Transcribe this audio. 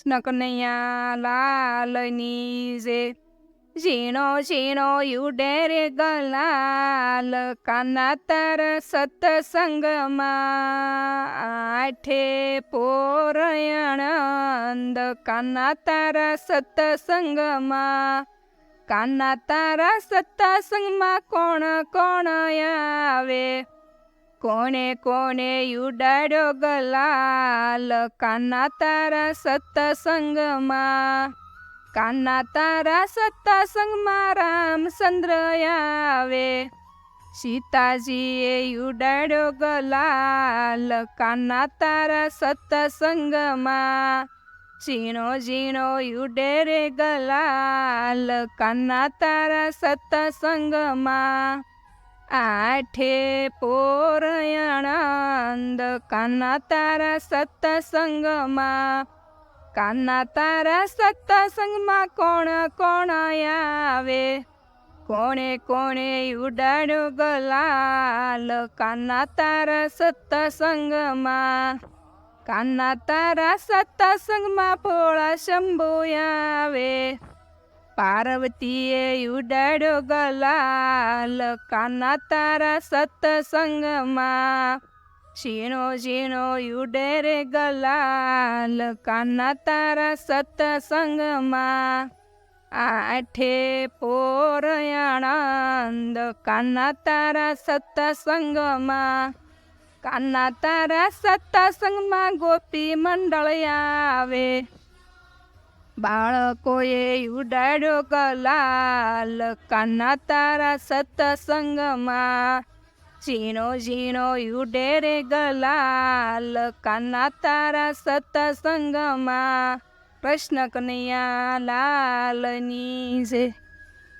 કૃષ્ણ કનૈયા લાલની જે ઝીણો ઝીણો યુડે રે ગલાલ કાના તાર સત્સંગમાં આઠે પોરયણંદ કાના તારા સત્સંગમાં કાના તારા સત્સંગમાં કોણ કોણ આવે કોણે કોણે ઉડાડ્યો ગલાલ? કાના તારા સત્સંગમાં કાના તારા સત્સંગમાં રામચંદ્ર આવે. સીતાજીએ ઉડાડ્યો ગલાલ કાના તારા સત્સંગમાં. ઝીણો ઝીણો ઉડે રે ગલાલ કાના તારા સત્સંગમાં. આઠે પોરયણાંદ કાના તારા સત્સંગમાં. કાના તારા સત્સંગમાં કોણ કોણ આવે? કોણે કોણે ઉડાડ્યો ગલાલ? કાના તારા સત્સંગમાં. કાના તારા સત્સંગમાં ભોળા શંભુ આવે. પાર્વતીએ ઉડાડ્યો ગલાલ કાના તારા સત્સંગમાં. ઝીણો ઝીણો ઉડે રે ગલાલ કાના તારા સત્સંગમાં. આઠે પોરયાણંદ કાના તારા સત્સંગમાં. કાના તારા સત્સંગમાં ગોપી મંડળ આવે. બાળકોએ ઉડાડ્યો ગલાલ કાના તારા સત્સંગમાં. ઝીણો ઝીણો ઉડે રે ગલાલ કાના તારા સત્સંગમાં. કૃષ્ણ કનૈયા લાલની છે